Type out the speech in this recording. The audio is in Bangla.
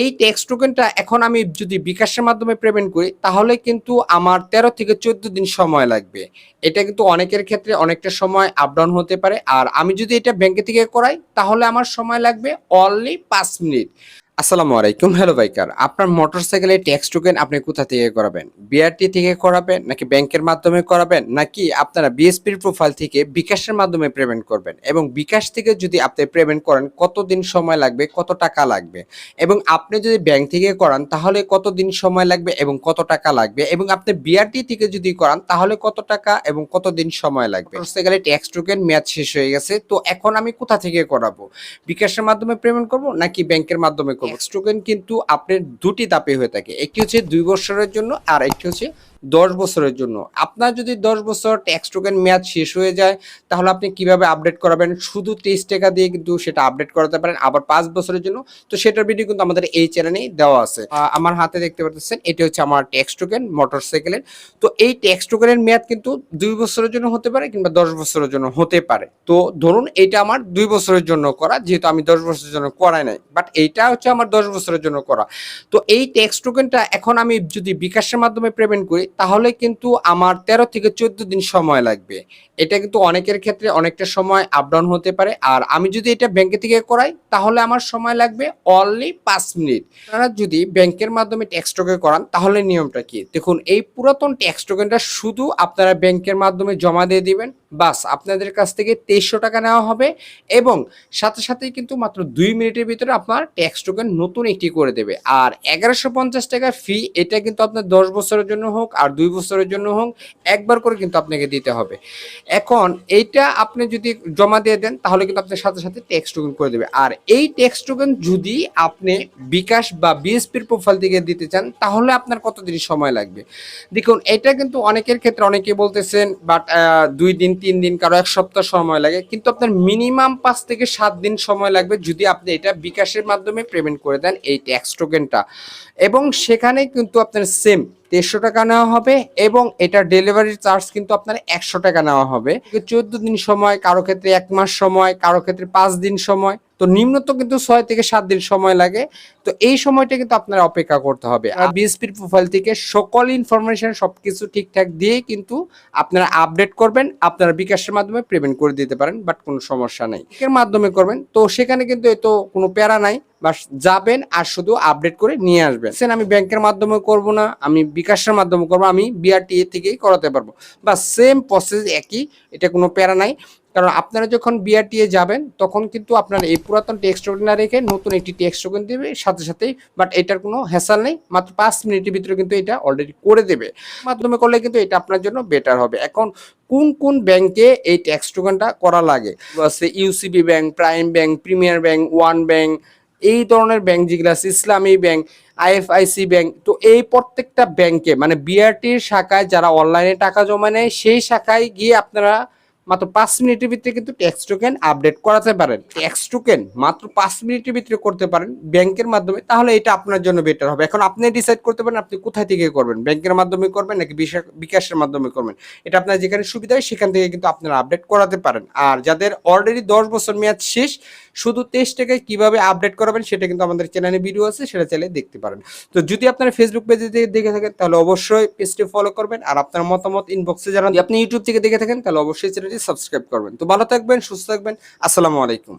এই ট্যাক্স টোকেনটা এখন আমি যদি বিকাশের মাধ্যমে পেমেন্ট করি, তাহলে কিন্তু আমার তেরো থেকে চোদ্দ দিন সময় লাগবে। এটা কিন্তু অনেকের ক্ষেত্রে অনেকটা সময় আপডাউন হতে পারে। আর আমি যদি এটা ব্যাংকে থেকে করাই, তাহলে আমার সময় লাগবে অনলি পাঁচ মিনিট। আসসালামু আলাইকুম, হ্যালো বাইকার। আপনার মোটরসাইকেলের ট্যাক্স টোকেন আপনি কোথা থেকে করাবেন? বিআরটি থেকে করাবেন, নাকি ব্যাংকের মাধ্যমে করাবেন, নাকি আপনারা বিএসপির প্রোফাইল থেকে বিকাশের মাধ্যমে পেমেন্ট করবেন? এবং বিকাশ থেকে যদি আপনি পেমেন্ট করেন, কতদিন সময় লাগবে, কত টাকা লাগবে? এবং আপনি যদি ব্যাংক থেকে করান, তাহলে কতদিন সময় লাগবে এবং কত টাকা লাগবে? এবং আপনি বিআরটি থেকে যদি করান, তাহলে কত টাকা এবং কতদিন সময় লাগবে? মোটরসাইকেলের ট্যাক্স টোকেন মেয়াদ শেষ হয়ে গেছে, তো এখন আমি কোথা থেকে করাবো? বিকাশের মাধ্যমে পেমেন্ট করব, নাকি ব্যাংকের মাধ্যমে টোকেন কিন্তু আপনার দুটি ধাপে হয়ে থাকে। একটি হচ্ছে দুই বছরের জন্য আর একটি হচ্ছে দশ বছরের জন্য। আপনার যদি দশ বছর ট্যাক্স টোকেন মেয়াদ শেষ হয়ে যায়, তাহলে আপনি কীভাবে আপডেট করাবেন? শুধু তেইশ টাকা দিয়ে কিন্তু সেটা আপডেট করাতে পারেন, আবার পাঁচ বছরের জন্য। তো সেটার ভিডিও কিন্তু আমাদের এই চ্যানেলেই দেওয়া আছে। আমার হাতে দেখতে পাচ্ছেন, এটি হচ্ছে আমার ট্যাক্স টোকেন মোটরসাইকেলের তো এই ট্যাক্স টোকেনের মেয়াদ কিন্তু দুই বছরের জন্য হতে পারে কিংবা দশ বছরের জন্য হতে পারে। তো ধরুন এটা আমার দুই বছরের জন্য করা, যেহেতু আমি দশ বছরের জন্য করাই নাই। বাট এইটা হচ্ছে আমার দশ বছরের জন্য করা। তো এই ট্যাক্স টোকেনটা এখন আমি যদি বিকাশের মাধ্যমে পেমেন্ট করি তাহলে কিন্তু আমার তেরো থেকে চোদ্দ দিন সময় লাগবে। এটা কিন্তু অনেকের ক্ষেত্রে অনেকটা সময় আপ ডাউন হতে পারে। আর আমি যদি এটা ব্যাংকে থেকে করাই, তাহলে আমার সময় লাগবে অনলি পাঁচ মিনিট। আপনারা যদি ব্যাংকের মাধ্যমে ট্যাক্স টোকেন করান, তাহলে নিয়মটা কি? দেখুন, এই পুরাতন ট্যাক্স টোকেনটা শুধু আপনারা ব্যাংকের মাধ্যমে জমা দিয়ে দিবেন। বাস, আপনাদের কাছ থেকে তেইশশো টাকা নেওয়া হবে এবং সাথে সাথেই কিন্তু মাত্র দুই মিনিটের ভিতরে আপনার ট্যাক্স টোকেন নতুন একটি করে দেবে। আর এগারোশো পঞ্চাশ টাকা ফি এটা কিন্তু আপনার দশ বছরের জন্য হোক আর দুই বছরের জন্য হোক, একবার করে কিন্তু আপনাকে দিতে হবে। এখন এইটা আপনি যদি জমা দিয়ে দেন, তাহলে কিন্তু আপনার সাথে সাথে ট্যাক্স টোকেন করে দেবে। আর এই ট্যাক্স টোকেন যদি আপনি বিকাশ বা বিএসপির প্রোফাইল থেকে দিতে চান, তাহলে আপনার কতদিন সময় লাগবে? দেখুন, এটা কিন্তু অনেকের ক্ষেত্রে অনেকে বলতেছেন, বাট দুই দিন, তিন দিন, কারও এক সপ্তাহ সময় লাগে। কিন্তু আপনার মিনিমাম পাঁচ থেকে সাত দিন সময় লাগবে যদি আপনি এটা বিকাশের মাধ্যমে পেমেন্ট করে দেন এই ট্যাক্স টোকেনটা এবং সেখানে কিন্তু আপনার সেম দেড়শো টাকা নেওয়া হবে এবং এটা ডেলিভারি চার্জ কিন্তু আপনার একশো টাকা নেওয়া হবে। চোদ্দ দিন সময়, কারও ক্ষেত্রে এক মাস সময়, কারও ক্ষেত্রে পাঁচ দিন সময়। তো নিম্নত কিন্তু ছয় থেকে সাত দিন সময় লাগে। তো এই সময়টা কিন্তু আপনার অপেক্ষা করতে হবে। আর বিএসপির প্রোফাইল থেকে সকল ইনফরমেশন সবকিছু ঠিকঠাক দিয়ে কিন্তু আপনারা আপডেট করবেন, আপনারা বিকাশের মাধ্যমে পেমেন্ট করে দিতে পারেন বাট কোনো সমস্যা নেই। এর মাধ্যমে করবেন, তো সেখানে কিন্তু এত কোনো প্যারা নাই বাস যাবেন আর শুধু আপডেট করে নিয়ে আসবেন। সেন আমি ব্যাংকের মাধ্যমে করব না, আমি বিকাশের মাধ্যমে করব, আমি বিআরটিএ থেকেই করাতে পারব। বা সেম প্রসেস একই, এটা কোনো প্যারা নাই। কারণ আপনারা যখন বিআরটিএ যাবেন, তখন কিন্তু আপনার এই পুরাতন টেক্সট টোকেন না রেখে নতুন একটি টেক্সট টোকেন দেবে, সাথে সাথেই বাট এটার কোনো হ্যাসাল নেই, মাত্র পাঁচ মিনিটের ভিতরে কিন্তু এটা অলরেডি করে দেবে। মাধ্যমে করলে কিন্তু এটা আপনার জন্য বেটার হবে। এখন, কোন কোন ব্যাংকে এই ট্যাক্স টোকেনটা করা লাগে? আছে UCB bank prime bank premier bank one bank এই ধরনের ব্যাংক যেগুলো আছে ইসলামী ব্যাংক আইএফআইসি ব্যাংক তো এই প্রত্যেকটা ব্যাংকে মানে বিআরটির শাখায় যারা অনলাইনে টাকা জমা নেয়, সেই শাখায় গিয়ে আপনারা মাত্র পাঁচ মিনিটের ভিতরে কিন্তু ট্যাক্স টোকেন আপডেট করাতে পারেন। ট্যাক্স টোকেন মাত্র পাঁচ মিনিটের ভিতরে করতে পারেন ব্যাংকের মাধ্যমে, তাহলে এটা আপনার জন্য বেটার হবে। এখন আপনি ডিসাইড করতে পারেন আপনি কোথায় থেকে করবেন, ব্যাংকের মাধ্যমে করবেন নাকি বিকাশের মাধ্যমে করবেন। এটা আপনার যেখানে সুবিধা হয় সেখান থেকে কিন্তু আপনারা আপডেট করাতে পারেন। আর যাদের অলরেডি দশ বছর মেয়াদ শেষ, শুধু তেইশ টাকায় কীভাবে আপডেট করাবেন সেটা কিন্তু আমাদের চ্যানেলে ভিডিও আছে, সেটা চাইলে দেখতে পারেন। তো যদি আপনারা ফেসবুক পেজে থেকে দেখে থাকেন, তাহলে অবশ্যই পেজটি ফলো করবেন। আর আপনার মতামত ইনবক্সে জানান। আপনি ইউটিউব থেকে দেখে থাকেন, তাহলে অবশ্যই চ্যানেলটি সাবস্ক্রাইব করবেন। তো ভালো থাকবেন সুস্থ থাকবেন। আসসালামু আলাইকুম।